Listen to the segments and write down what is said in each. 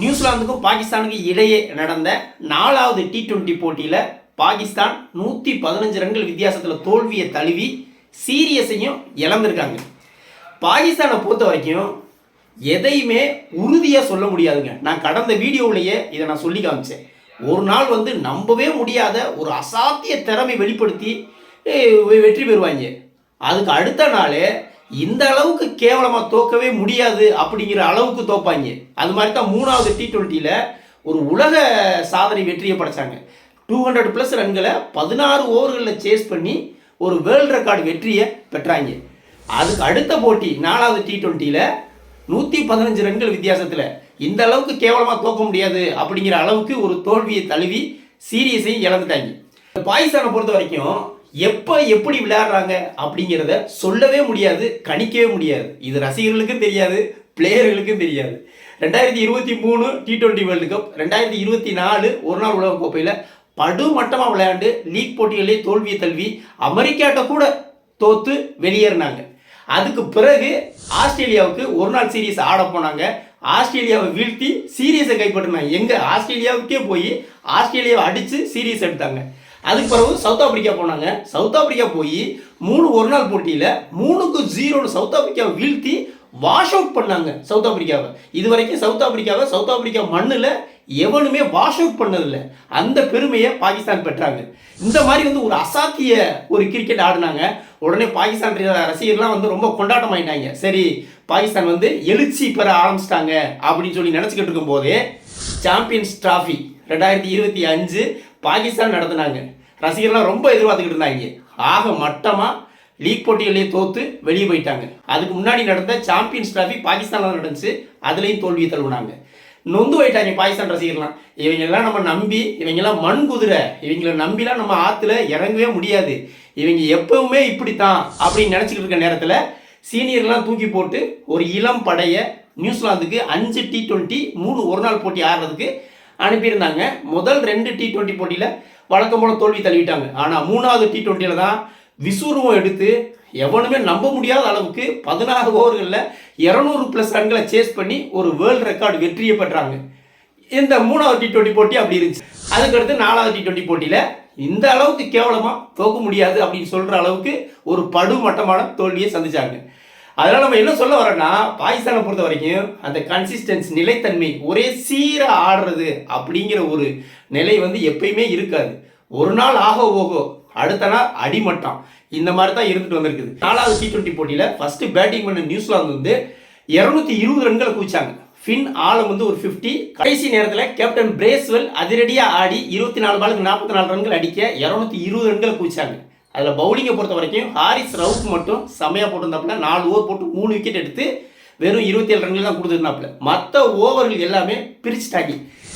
நியூசிலாந்துக்கும் பாகிஸ்தானுக்கும் இடையே நடந்த நாலாவது டி டுவெண்ட்டி போட்டியில் பாகிஸ்தான் நூற்றி பதினஞ்சு ரன்கள் வித்தியாசத்தில் தோல்வியை தழுவி சீரியஸையும் இழந்திருக்காங்க. பாகிஸ்தானை பொறுத்த வரைக்கும் எதையுமே உறுதியாக சொல்ல முடியாதுங்க. நான் கடந்த வீடியோவிலேயே இதை நான் சொல்லி காமிச்சேன். ஒரு நாள் வந்து நம்பவே முடியாத ஒரு அசாத்திய திறமை வெளிப்படுத்தி வெற்றி பெறுவாங்க. அதுக்கு அடுத்த நாள் இந்த அளவுக்கு கேவலமாக தோக்கவே முடியாது அப்படிங்கிற அளவுக்கு தோப்பாங்க. அது மாதிரி தான் மூணாவது டி டுவெண்ட்டியில் ஒரு உலக சாதனை வெற்றியை படைச்சாங்க. டூ ஹண்ட்ரட் ப்ளஸ் ரன்களை பதினாறு ஓவர்களில் சேஸ் பண்ணி ஒரு வேர்ல்டு ரெக்கார்டு வெற்றியை பெற்றாங்க. அதுக்கு அடுத்த போட்டி நாலாவது டி டுவெண்ட்டியில் நூற்றி பதினஞ்சு ரன்கள் வித்தியாசத்தில். இந்த அளவுக்கு கேவலமாக தோக்க முடியாது அப்படிங்கிற அளவுக்கு ஒரு தோல்வியை தழுவி சீரியஸையும் இழந்துட்டாங்க. பாகிஸ்தானை பொறுத்த வரைக்கும் எப்போ எப்படி விளையாடுறாங்க அப்படிங்கிறத சொல்லவே முடியாது கணிக்கவே முடியாது. இது ரசிகர்களுக்கும் தெரியாது பிளேயர்களுக்கும் தெரியாது. ரெண்டாயிரத்தி இருபத்தி மூணு டி டுவெண்ட்டி வேர்ல்டு கப் ரெண்டாயிரத்தி இருபத்தி நாலு ஒரு நாள் உலக கோப்பையில் படுமட்டமாக விளையாண்டு லீக் போட்டிகளிலே தோல்வியை தழுவி அமெரிக்காட்ட கூட தோத்து வெளியேறினாங்க. அதுக்கு பிறகு ஆஸ்திரேலியாவுக்கு ஒரு நாள் சீரீஸ் ஆட போனாங்க. ஆஸ்திரேலியாவை வீழ்த்தி சீரியஸை கைப்பற்றினாங்க. எங்கே? ஆஸ்திரேலியாவுக்கே போய் ஆஸ்திரேலியாவை அடித்து சீரியஸ் எடுத்தாங்க. அதுக்கு பிறகு சவுத் ஆப்பிரிக்கா போனாங்க. சவுத் ஆப்பிரிக்கா போய் மூணு ஒரு நாள் போட்டியில் மூணுக்கு ஜீரோன்னு சவுத் ஆப்பிரிக்காவை வீழ்த்தி வாஷ் அவுட் பண்ணாங்க சவுத் ஆப்பிரிக்காவை. இது வரைக்கும் சவுத் ஆப்பிரிக்காவை சவுத் ஆப்பிரிக்கா மண்ணில் எவனுமே வாஷ் அவுட் பண்ணதில்லை. அந்த பெருமையை பாகிஸ்தான் பெற்றாங்க. இந்த மாதிரி வந்து ஒரு அசாத்திய ஒரு கிரிக்கெட் ஆடினாங்க. உடனே பாகிஸ்தான் ரசிகர்லாம் வந்து ரொம்ப கொண்டாட்டம் ஆயிட்டாங்க. சரி பாகிஸ்தான் வந்து எழுச்சி பெற ஆரம்பிச்சிட்டாங்க அப்படின்னு சொல்லி நினச்சிக்கிட்டு இருக்கும்போதே சாம்பியன்ஸ் டிராஃபி ரெண்டாயிரத்தி இருபத்தி அஞ்சு பாகிஸ்தான் நடத்துனாங்க. ரசிகர்லாம் ரொம்ப எதிர்பார்த்துக்கிட்டு இருந்தாங்க. ஆக மட்டமாக லீக் போட்டிகளையே தோற்று வெளியே போயிட்டாங்க. அதுக்கு முன்னாடி நடந்த சாம்பியன்ஸ் டிராஃபி பாகிஸ்தானில் நடந்துச்சு. அதுலேயும் தோல்வியை தழுவினாங்க நொந்து போயிட்டாங்க பாகிஸ்தான் ரசிகர்லாம் இவங்கெல்லாம் நம்ம நம்பி இவங்கெல்லாம் மண் குதிரை. இவங்கள நம்பிலாம் நம்ம ஆற்றுல இறங்கவே முடியாது. இவங்க எப்பவுமே இப்படித்தான் அப்படின்னு நினச்சிக்கிட்டு இருக்க நேரத்தில் சீனியர்லாம் தூக்கி போட்டு ஒரு இளம் படையை நியூசிலாந்துக்கு அஞ்சு டி டுவெண்ட்டி மூணு ஒரு நாள் போட்டி ஆடுறதுக்கு அனுப்பியிருந்தாங்க. முதல் ரெண்டு டி டுவெண்ட்டி போட்டியில் வழக்கம் போல தோல்வி தழுவிட்டாங்க ஆனால் மூணாவது டி டுவெண்ட்டியில் தான் விசுருவம் எடுத்து எவனுமே நம்ப முடியாத அளவுக்கு பதினாறு ஓவர்களில் இரநூறு ப்ளஸ் ரன்களை சேஸ் பண்ணி ஒரு வேர்ல்டு ரெக்கார்டு வெற்றியை பெற்றாங்க. இந்த மூணாவது டி டுவெண்ட்டி போட்டி அப்படி இருந்துச்சு. அதுக்கடுத்து நாலாவது டி டுவெண்ட்டி போட்டியில் இந்த அளவுக்கு கேவலமாக தோக்க முடியாது அப்படின்னு சொல்கிற அளவுக்கு ஒரு படுமட்டமான தோல்வியை சந்திச்சாங்க. அதனால் நம்ம என்ன சொல்ல வரோன்னா பாகிஸ்தானை பொறுத்த வரைக்கும் அந்த கன்சிஸ்டன்ஸ் நிலைத்தன்மை ஒரே சீராக ஆடுறது அப்படிங்கிற ஒரு நிலை வந்து எப்பயுமே இருக்காது. ஒரு நாள் ஆக ஓகோ அடுத்த நாள் அடிமட்டம். இந்த மாதிரி தான் இருந்துட்டு வந்திருக்குது. நாலாவது டி ட்வெண்ட்டி போட்டியில் ஃபஸ்ட்டு பேட்டிங் பண்ண நியூசிலாந்து வந்து இரநூத்தி இருபது ரன்களை குவிச்சாங்க. ஃபின் ஆலம் வந்து ஒரு 50 கடைசி நேரத்தில் கேப்டன் பிரேஸ்வெல் அதிரடியாக ஆடி இருபத்தி நாலு பாலுக்கு நாற்பத்தி நாலு ரன்கள் அடிக்க இரநூத்தி இருபது ரன்களை குவிச்சாங்க. அதில் பவுலிங்கை பொறுத்த வரைக்கும் ஹாரிஸ் ரவுப் மட்டும் செம்மையாக போட்டிருந்தாப்புல. நாலு ஓவர் போட்டு மூணு விக்கெட் எடுத்து வெறும் இருபத்தி ஏழு ரன்கள் தான் கொடுத்துருந்தாப்புல. மற்ற ஓவர்கள் எல்லாமே பிரிச்சுட்டாங்க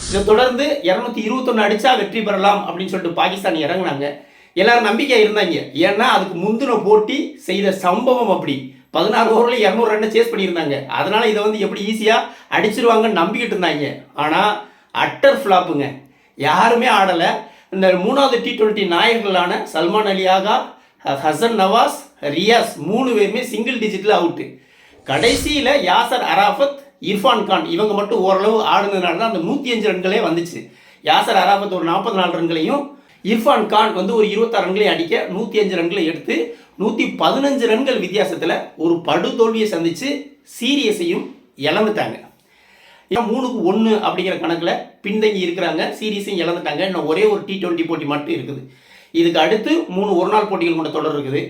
இதை தொடர்ந்து இரநூத்தி இருபத்தொன்று அடித்தா வெற்றி பெறலாம் அப்படின்னு சொல்லிட்டு பாகிஸ்தான் இறங்குனாங்க. எல்லாரும் நம்பிக்கையாக இருந்தாங்க. ஏன்னா அதுக்கு முந்தின போட்டி செய்த சம்பவம் அப்படி. பதினாறு ஓவரில் இரநூறு ரன்னை சேஸ் பண்ணியிருந்தாங்க. அதனால் இதை வந்து எப்படி ஈஸியாக அடிச்சிருவாங்கன்னு நம்பிக்கிட்டு இருந்தாங்க. ஆனால் அட்டர் ஃப்ளாப்புங்க யாருமே ஆடலை. இந்த மூணாவது டி டுவெண்ட்டி நாயகர்களான சல்மான் அலி ஆகா ஹசன் நவாஸ் ரியாஸ் மூணு பேருமே சிங்கிள் டிஜிட்டில் அவுட்டு கடைசியில் யாசர் அராஃபத் இர்ஃபான் கான் இவங்க மட்டும் ஓரளவு ஆடுனதுனால தான் அந்த நூற்றி அஞ்சு ரன்களே வந்துச்சு. யாசர் அராஃபத் ஒரு நாற்பத்தி நாலு ரன்களையும் இர்ஃபான் கான் வந்து ஒரு இருபத்தாறு ரன்களையும் அடிக்க நூற்றி அஞ்சு ரன்களை எடுத்து நூற்றி பதினஞ்சு ரன்கள் வித்தியாசத்தில் ஒரு படு தோல்வியை சந்தித்து சீரியஸையும் இழந்துட்டாங்க. மூணுக்கு ஒன்று அப்படிங்கிற கணக்கில் பின்தங்கி இருக்கிறாங்க சீரீஸையும் இழந்துட்டாங்க. இன்னும் ஒரே ஒரு டி டுவெண்ட்டி போட்டி மட்டும் இருக்குது. இதுக்கு அடுத்து மூணு ஒரு நாள் போட்டிகள் கொண்ட தொடர் இருக்குது.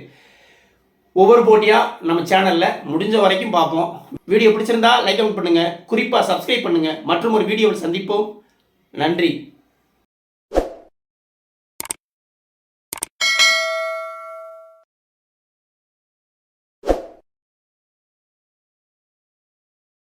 ஒவ்வொரு போட்டியாக நம்ம சேனலில் முடிஞ்ச வரைக்கும் பார்ப்போம். வீடியோ பிடிச்சிருந்தா லைக் கமெண்ட் பண்ணுங்கள் குறிப்பாக சப்ஸ்கிரைப் பண்ணுங்கள் மற்றும் ஒரு வீடியோவில் சந்திப்போம். நன்றி.